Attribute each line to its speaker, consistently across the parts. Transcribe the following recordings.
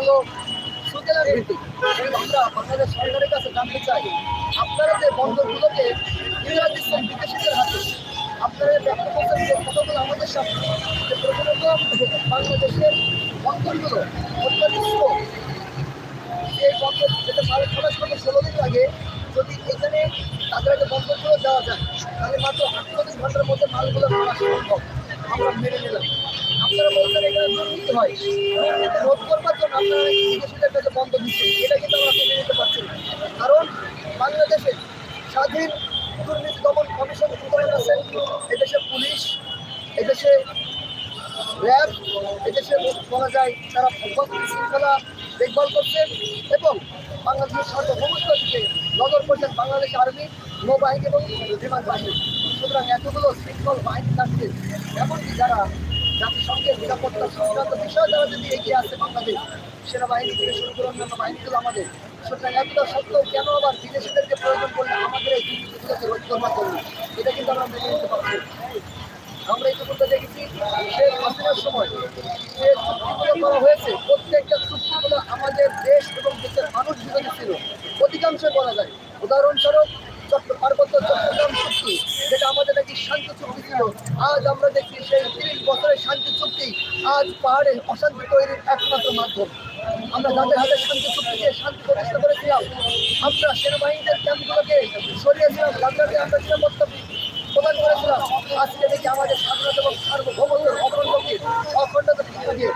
Speaker 1: হলো সুইজারল্যান্ড ভিত্তিক আমরা বাংলাদেশ সরকারের কাছে জানতে চাই, আপনারা যে বন্দরগুলোকে ফিরিয়ে দিচ্ছেন বিদেশিদের হাতে আপনারা ব্যক্ত করছেন যে কতগুলো আমাদের সামনে যে প্রথমত বাংলাদেশের বন্দরগুলো slow। এই বন্দর, যেটা সাড়ে ছমাস থেকে ষোলো দিন লাগে, যদি এখানে তাদের আগে বন্দরগুলো দেওয়া যায়, তাহলে মাত্র আটচল্লিশ ঘণ্টার মধ্যে মালগুলো নামা সম্ভব আমরা মেনে নিলাম আপনারা বলছেন এখানে দুর্নীতি হয়। দুর্নীতি রোধ করবার জন্য আপনারা বিদেশিদের কাছে বন্ধ দিচ্ছেন। এটা কিন্তু আমরা মেনে নিতে পারছি না। কারণ বাংলাদেশে স্বাধীন দুর্নীতি দমন কমিশন সুতরাং আছেন এদেশে পুলিশ, এদেশে র্যাব, এদেশে বলা যায় তারা শৃঙ্খলা দেখভাল করছেন এবং বাংলাদেশের সার্বভৌমত্ব থেকে নজর করছেন বাংলাদেশ আর্মি, নৌবাহিনী এবং বিমান বাহিনী। সুতরাং এতগুলো শৃঙ্খল বাহিনী থাকছে। এমনকি যারা জাতিসংঘের নিরাপত্তা সংক্রান্ত বিষয় যারা যদি এগিয়ে আসে বাংলাদেশ, সেনাবাহিনী থেকে শুরু করে অন্যান্য বাহিনীগুলো আমাদের সুতরাং এতটা সত্ত্বেও কেন আবার বিদেশিদেরকে প্রয়োজন করলে আমাদের এই দুর্নীতিগুলোকে রোধ করবার এটা কিন্তু আমরা মেনে নিতে পারছি। আমরা ইতিমধ্যে দেখেছি, শেখ হাসিনার সময় যে চুক্তিগুলো করা হয়েছে, প্রত্যেকটা চুক্তিগুলো আমাদের দেশ এবং দেশের মানুষ বিরোধী ছিল অধিকাংশ বলা যায়, উদাহরণস্বরূপ চট্ট পার্বত্য চট্টগ্রাম চুক্তি, যেটা আমাদের নাকি শান্তি চুক্তি ছিল। আজ আমরা দেখি সেই তিরিশ বছরের শান্তি চুক্তি আজ পাহাড়ে অশান্তি তৈরির একমাত্র মাধ্যম। আমরা যাদের হাতে শান্তি চুক্তিকে শান্তি প্রতিষ্ঠা করেছিলাম, আমরা সেনাবাহিনীদের ক্যাম্পগুলোকে সরিয়েছিলাম যাদেরকে আমরা নিরাপত্তা প্রদান করেছিলাম। আজকে দেখি আমাদের স্বাধীনতা এবং সার্বভৌমত্বের অখণ্ডকে অখণ্ডতা থেকে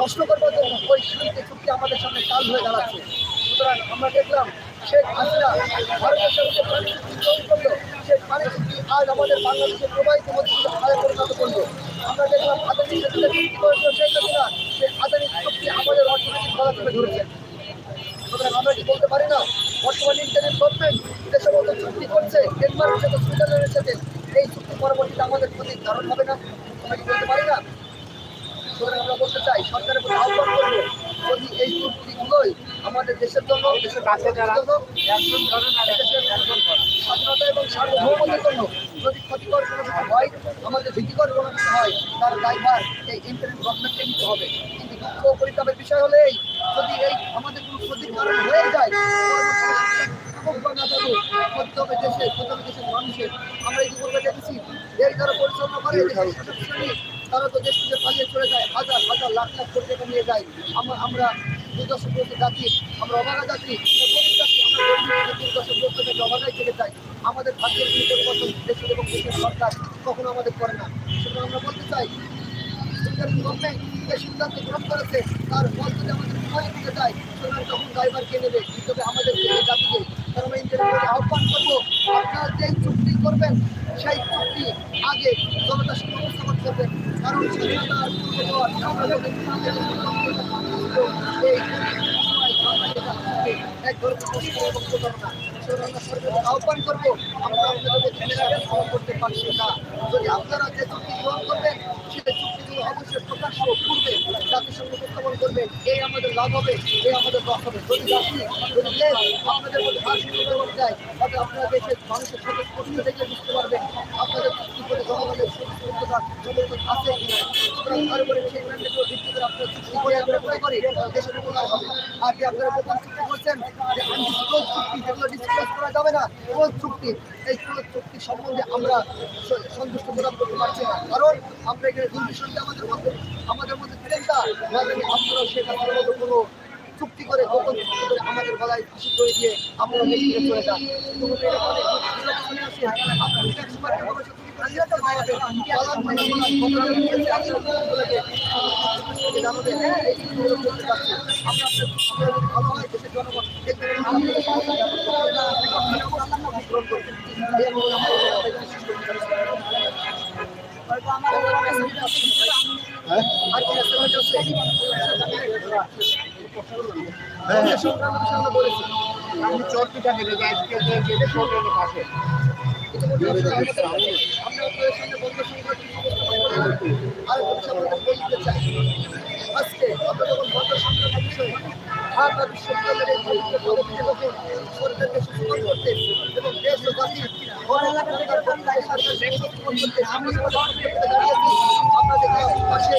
Speaker 1: নষ্ট করবার জন্য ওই শান্তি চুক্তি আমাদের সামনে কাল হয়ে দাঁড়াচ্ছে। সুতরাং আমরা দেখলাম শেখ হাসিনা ভারতের সঙ্গে করল। সেই পানি আজ আমাদের বাংলাদেশের প্রবাহিত পরিণত করল আমরা দেখলাম আদানি শেখ হাসিনা সেই আদানি চুক্তি আমাদের অর্থনৈতিক গলা তুলে ধরেছে সুতরাং আমরা কি বলতে পারি না বর্তমান ইন্টারনেট গভর্নমেন্ট যে চুক্তি করছে ডেনমার্কের সাথে সুইজারল্যান্ডের সাথে এই চুক্তি পরবর্তীতে আমাদের প্রতি ধারণ হবে না আমরা কি বলতে পারি না সুতরাং আমরা বলতে চাই, সরকারের প্রতি আহ্বান করব, যদি এই চুক্তিগুলোই আমাদের দেশের জন্য, দেশের আর দেশের স্বাধীনতা এবং সার্বভৌমত্বের জন্য যদি ক্ষতিকর কোনো কিছু হয়, আমাদের ভীতিকর কোনো কিছু হয়, তার দায়ভার এই ইন্টারনেট গভর্নমেন্টকে নিতে হবে। কিন্তু দুঃখ পরিতাপের বিষয় হলো এই, যদি এই আমাদের কোনো ক্ষতির কারণ হয়ে যায় ক্ষতি হবে দেশে ক্ষতি হবে দেশের মানুষের, আমরা ইতিপূর্বে দেখেছি দেশ যারা পরিচালনা দেশের তারা তো দেশ থেকে পালিয়ে চলে যায়, হাজার হাজার লাখ লাখ কোটি নিয়ে যায়। আমরা দুর্দশ বলতে জাতি আমরা অবাগা জাতি আমরা গরিব জাতি আমরা গরিব দুর্দশ থেকে অবাগাই থেকে যাই। আমাদের ভাগ্যের কোনো পরিবর্তন এবং কখনো আমাদের করে না। সুতরাং আমরা বলতে চাই গভর্নমেন্ট যে সিদ্ধান্ত গ্রহণ করেছে, তার ফল যদি আমাদের দিকে যায় সুতরাং তখন ড্রাইভার কে নেবে? হিসেবে আমাদের জাতিকে ইন্টারনেটে আহ্বান করব, আপনারা যেই চুক্তি করবেন, সেই চুক্তি আগে জনতার সঙ্গে আহ্বান করব আমরা আপনাদের করতে আপনারা যে চুক্তি অবশ্যই প্রকাশ্য পূর্বে জাতিসংঘ উপস্থাপন করবেন, এই আমাদের লাভ হবে, এই আমাদের লস হবে। যদি জাতি যদি দেশ আপনাদের মধ্যে ভারসাম্য ব্যবহার যায়, তবে আপনারা দেশের মানুষের সাথে প্রশ্ন দেখে বুঝতে পারবেন আপনাদের চুক্তি করে জনগণের সুযোগ্যতা সমর্থন আছে কিনা সুতরাং তারপরে সেই ম্যান্ডেটের ভিত্তি করে আপনারা চুক্তি করে আমরা মনে করি দেশের উপকার হবে। আর কি আপনারা প্রথম চুক্তি করছেন, যে আনডিসক্লোজ চুক্তি যেগুলো ডিসক্লোজ করা যাবে না ক্লোজ চুক্তি, এই সম্বন্ধে আমরা সন্তুষ্ট প্রদান করতে পারছি না। কারণ আমরা এখানে দুর্বিষয়টা আমাদের মধ্যে আমাদের মধ্যে চিন্তা না জানি আপনারাও সেখানে মতো কোনো চুক্তি করে গোপন করে আমাদের গলায় ফাঁসি করে দিয়ে আপনারা দেশ থেকে চলে যান। আপনারা আপনারা। আমরা ভালো হয়, দেশের জনগণ।
Speaker 2: আমি চর্কি থাকে যে আজকে যে ছোট পাশে।
Speaker 1: আজকে যখন বন্ধ সংক্রান্ত বিষয়ে ঢাকা বিশ্ববিদ্যালয়ের এই পবিত্র সরকারকে সচেতন করতে এবং দেশ ও জাতির গণ- পাশে।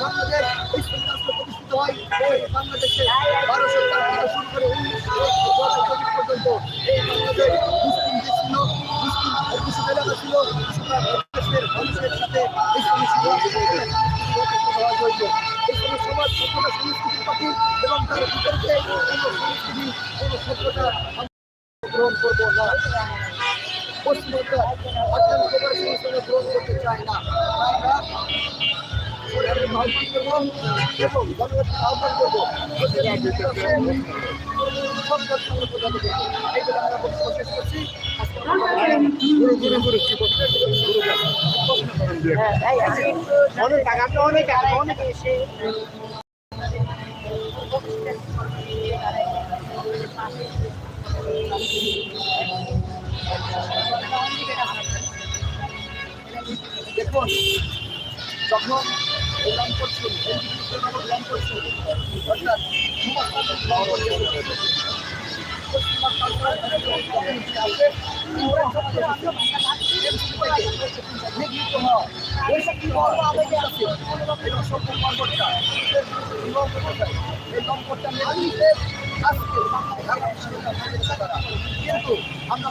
Speaker 1: বাংলাদেশ সংঘাত প্রতিষ্ঠিত হয় ওই বাংলাদেশে বারোশো চার থেকে এই মুসলিম দেশ ছিল মুসলিম অধ্যুষিত এলাকা এই সমস্ত সমাজ সংস্কৃতির পাখি এবং তার বিপরীতে কোনো সংস্কৃতি কোনো সভ্যতা গ্রহণ করব না পশ্চিমবঙ্গ অত্যন্ত করে গ্রহণ করতে চায় না করব এবং জনগণকে আহ্বান করব সরকার সঙ্গে প্রদান করব এইগুলো আমরা বক্তব্য শেষ করছি
Speaker 2: অনেক টাকা আপনি অনেক টাকা অনেক
Speaker 1: দেখুন যখন শুরু এই লম্পট শুরু অর্থাৎ লম্পট কিন্তু আমরা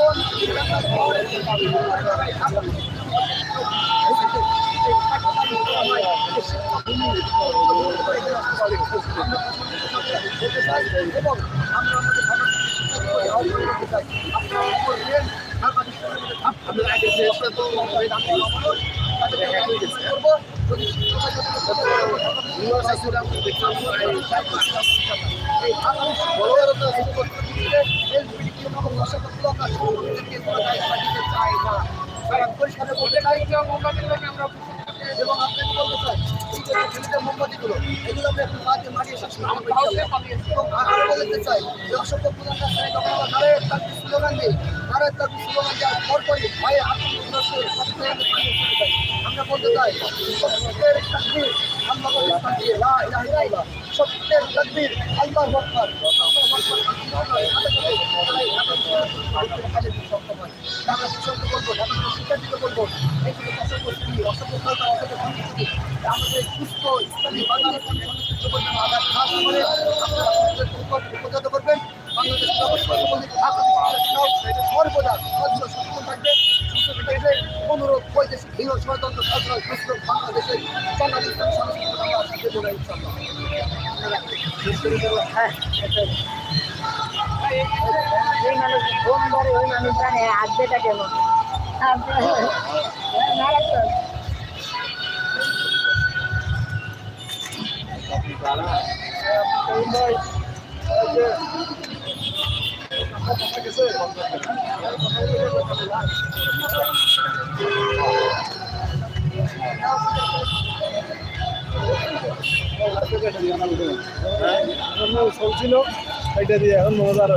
Speaker 1: আমাদের কাছে মনে করে আমরা কার কোন আমরা বলতে নাই আমরা এবং আপনাকে বলতে চাই। এই যে ছেলেদের মোমবাতিগুলো এগুলো আমরা একটু বাদে মারিয়ে করতে পারি এবং আরও বলতে চাই অসংখ্য প্রধান রাস্তায় যখন আমরা নারায়ণ তার স্লোগান দিই নারায়ণ তার স্লোগান দেওয়ার আমরা আমরা বলতে চাই সত্যের তাকবীর আল্লাহ তাকবীর লা ইলাহা ইল্লাল্লাহ সত্যের তাকবীর আল্লাহু আকবার আমাদের সুস্থ ইসলামী বাংলাদেশ সংস্কৃতি করবেন আদার খাস করে উপজাত করবেন বাংলাদেশ সর্বদা সজ্জ সক্ষম থাকবে অনুরোধ বৈদেশিক হিরো ষড়যন্ত্র সুস্থ বাংলাদেশের বাঙালি ইসলামী সংস্কৃতি আমরা সাথে
Speaker 3: হ্যাঁ?
Speaker 2: চলছিল এটা দিয়ে এখন মজার